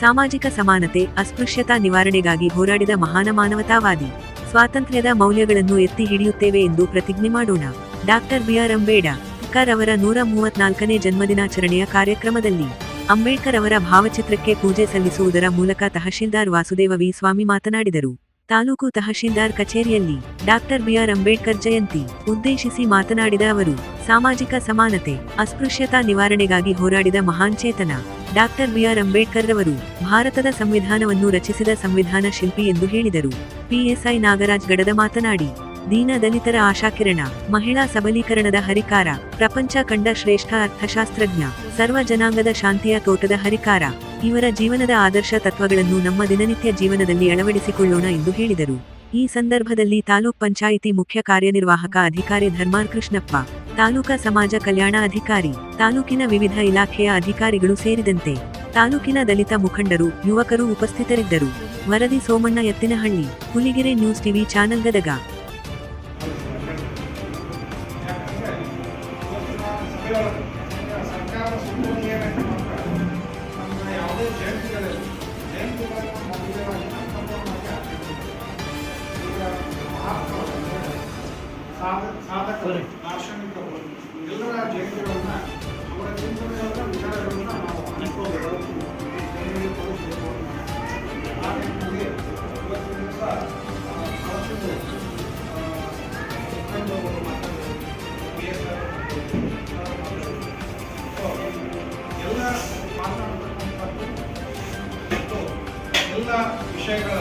ಸಾಮಾಜಿಕ ಸಮಾನತೆ, ಅಸ್ಪೃಶ್ಯತಾ ನಿವಾರಣೆಗಾಗಿ ಹೋರಾಡಿದ ಮಹಾನ ಮಾನವತಾವಾದಿ. ಸ್ವಾತಂತ್ರ್ಯದ ಮೌಲ್ಯಗಳನ್ನು ಎತ್ತಿ ಹಿಡಿಯುತ್ತೇವೆ ಎಂದು ಪ್ರತಿಜ್ಞೆ ಮಾಡೋಣ. ಡಾಕ್ಟರ್ ಬಿಆರ್ ಅಂಬೇಡ್ಕರ್ ಅವರ ನೂರ ಮೂವತ್ನಾಲ್ಕನೇ ಜನ್ಮದಿನಾಚರಣೆಯ ಕಾರ್ಯಕ್ರಮದಲ್ಲಿ ಅಂಬೇಡ್ಕರ್ ಅವರ ಭಾವಚಿತ್ರಕ್ಕೆ ಪೂಜೆ ಸಲ್ಲಿಸುವುದರ ಮೂಲಕ ತಹಶೀಲ್ದಾರ್ ವಾಸುದೇವ ವಿ. ಸ್ವಾಮಿ ಮಾತನಾಡಿದರು. ತಾಲೂಕು ತಹಶೀಲ್ದಾರ್ ಕಚೇರಿಯಲ್ಲಿ ಡಾಕ್ಟರ್ ಬಿಆರ್ ಅಂಬೇಡ್ಕರ್ ಜಯಂತಿ ಉದ್ದೇಶಿಸಿ ಮಾತನಾಡಿದ ಅವರು, ಸಾಮಾಜಿಕ ಸಮಾನತೆ, ಅಸ್ಪೃಶ್ಯತಾ ನಿವಾರಣೆಗಾಗಿ ಹೋರಾಡಿದ ಮಹಾನ್ ಚೇತನ ಡಾಕ್ಟರ್ ಬಿಆರ್ ಅಂಬೇಡ್ಕರ್ ರವರು ಭಾರತದ ಸಂವಿಧಾನವನ್ನು ರಚಿಸಿದ ಸಂವಿಧಾನ ಶಿಲ್ಪಿ ಎಂದು ಹೇಳಿದರು. ಪಿಎಸ್ಐ ನಾಗರಾಜ್ ಗಡದ ಮಾತನಾಡಿ ದೀನ ದಲಿತರ ಆಶಾಕಿರಣ, ಮಹಿಳಾ ಸಬಲೀಕರಣದ ಹರಿಕಾರ, ಪ್ರಪಂಚ ಕಂಡ ಶ್ರೇಷ್ಠ ಅರ್ಥಶಾಸ್ತ್ರಜ್ಞ, ಸರ್ವ ಜನಾಂಗದ ಶಾಂತಿಯ ತೋಟದ ಹರಿಕಾರ, ಇವರ ಜೀವನದ ಆದರ್ಶ ತತ್ವಗಳನ್ನು ನಮ್ಮ ದಿನನಿತ್ಯ ಜೀವನದಲ್ಲಿ ಅಳವಡಿಸಿಕೊಳ್ಳೋಣ ಎಂದು ಹೇಳಿದರು. ಈ ಸಂದರ್ಭದಲ್ಲಿ ತಾಲೂಕ್ ಪಂಚಾಯಿತಿ ಮುಖ್ಯ ಕಾರ್ಯನಿರ್ವಾಹಕ ಅಧಿಕಾರಿ ಧರ್ಮಾರ್ ಕೃಷ್ಣಪ್ಪ, ತಾಲೂಕಾ ಸಮಾಜ ಕಲ್ಯಾಣ ಅಧಿಕಾರಿ, ತಾಲೂಕಿನ ವಿವಿಧ ಇಲಾಖೆಯ ಅಧಿಕಾರಿಗಳು ಸೇರಿದಂತೆ ತಾಲೂಕಿನ ದಲಿತ ಮುಖಂಡರು, ಯುವಕರು ಉಪಸ್ಥಿತರಿದ್ದರು. ವರದಿ Somanna Ettinahalli, Huligere news TV channel Gadag ಸರ್ಕಾರ ಸುಮ್ಮನೆ ನಮ್ಮ ಯಾವುದೇ ಜಯಂತಿಗಳಲ್ಲಿ ಜಯಂತಿಗಳನ್ನು ಮೌಲ್ಯವಾಗಿ ಸಂಪೂರ್ಣವಾಗಿ ಆಚರಿಸಿದ್ರು. ಈಗ ಮಹಾತ್ಮರು ಸಾಧಕ ಸಾಧಕರು ದಾರ್ಶನಿಕರು ಎಲ್ಲರ ಜಯಂತಿಗಳನ್ನ ಅವರ ಚಿಂತನೆಗಳನ್ನ ಮಾತನಾಡತಕ್ಕಂಥದ್ದು ಮತ್ತು ಎಲ್ಲ ವಿಷಯಗಳ